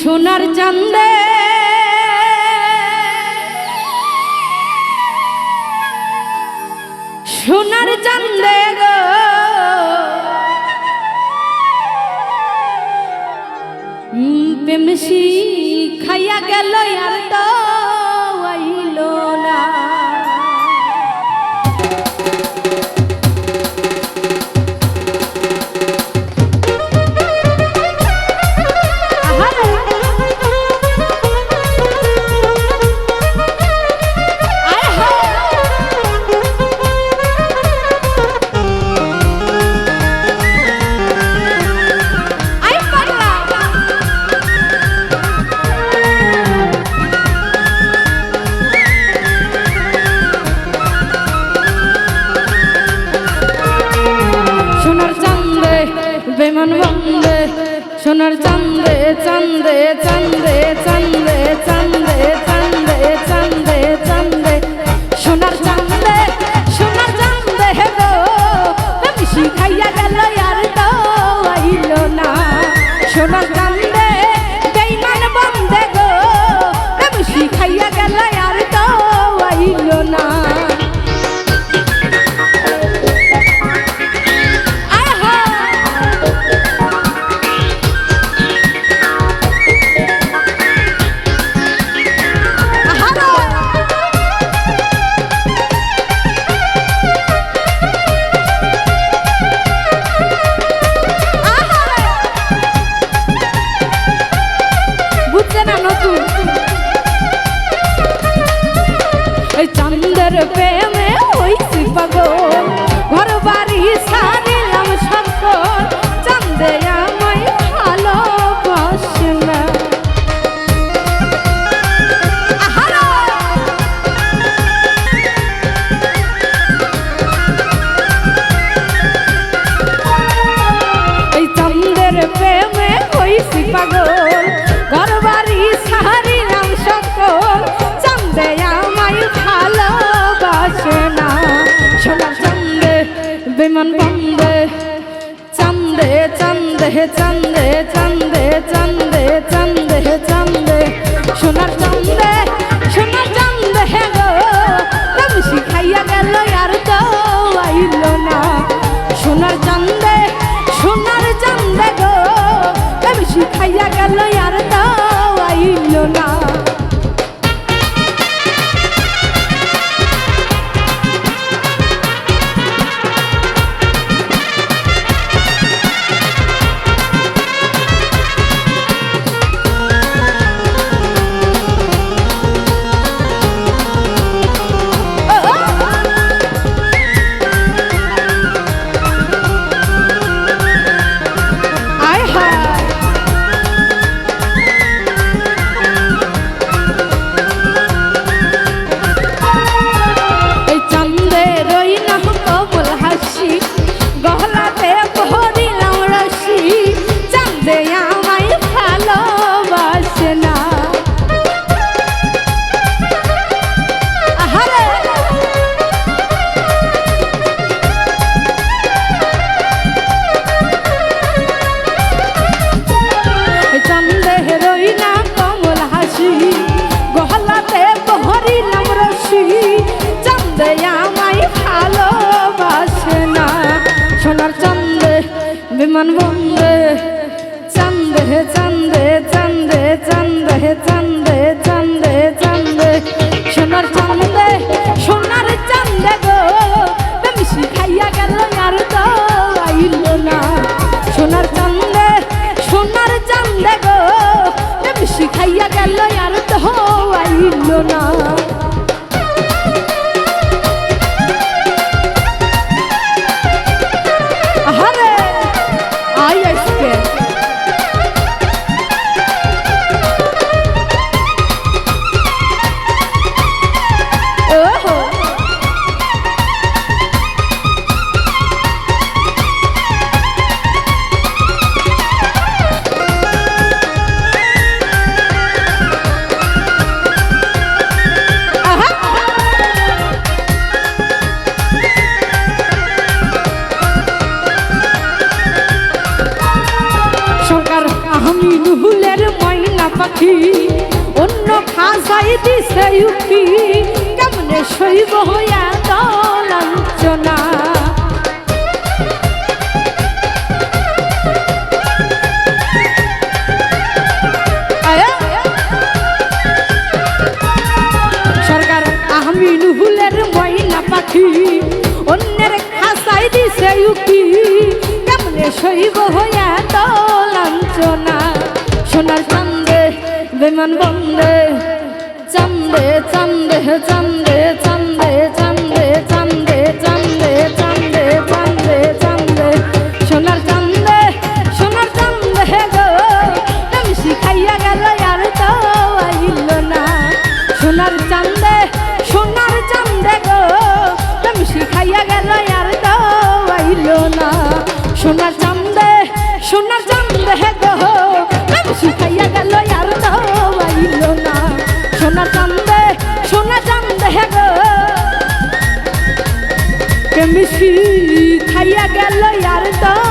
সোনার চান্দে সোনার চান্দে গো। সোনার চন্দে চন্দে চন্দে চন্দে চন্দে চন্দে চন্দে চন্দে। সোনার চন্দে সোনার চন্দে হেলো আমি শিখাইয়া গেল আর তো আইল না। সোনার হে চান্দে চান্দে চান্দে চান্দে, হে চান্দে। সোনার চান্দে সোনার চান্দে হে গো। তুমি শিখাইয়া গেল আর তো আইল না। সোনার চান্দে সোনার চান্দে গো। তুমি শিখাইয়া গেল বিমান বন্দে চান্দ হে চান্দ। খাসাই দিছে উকি, কেমনে শৈব হইয়া দলাঞ্চনা সরকার আহমিনুহুলের ময়না পাখি, অন্যের খাসাই দিছে উকি, কেমনে শৈব হইয়া তো লাঞ্ছনা সোনার চান্দে, বেমান বন্দে সোনার চান্দে সোনার চান্দে গো তুমি গেল আর তো গো শিখাইয়া গেল আর তো কেমিশি খাইয়া গেল আর তো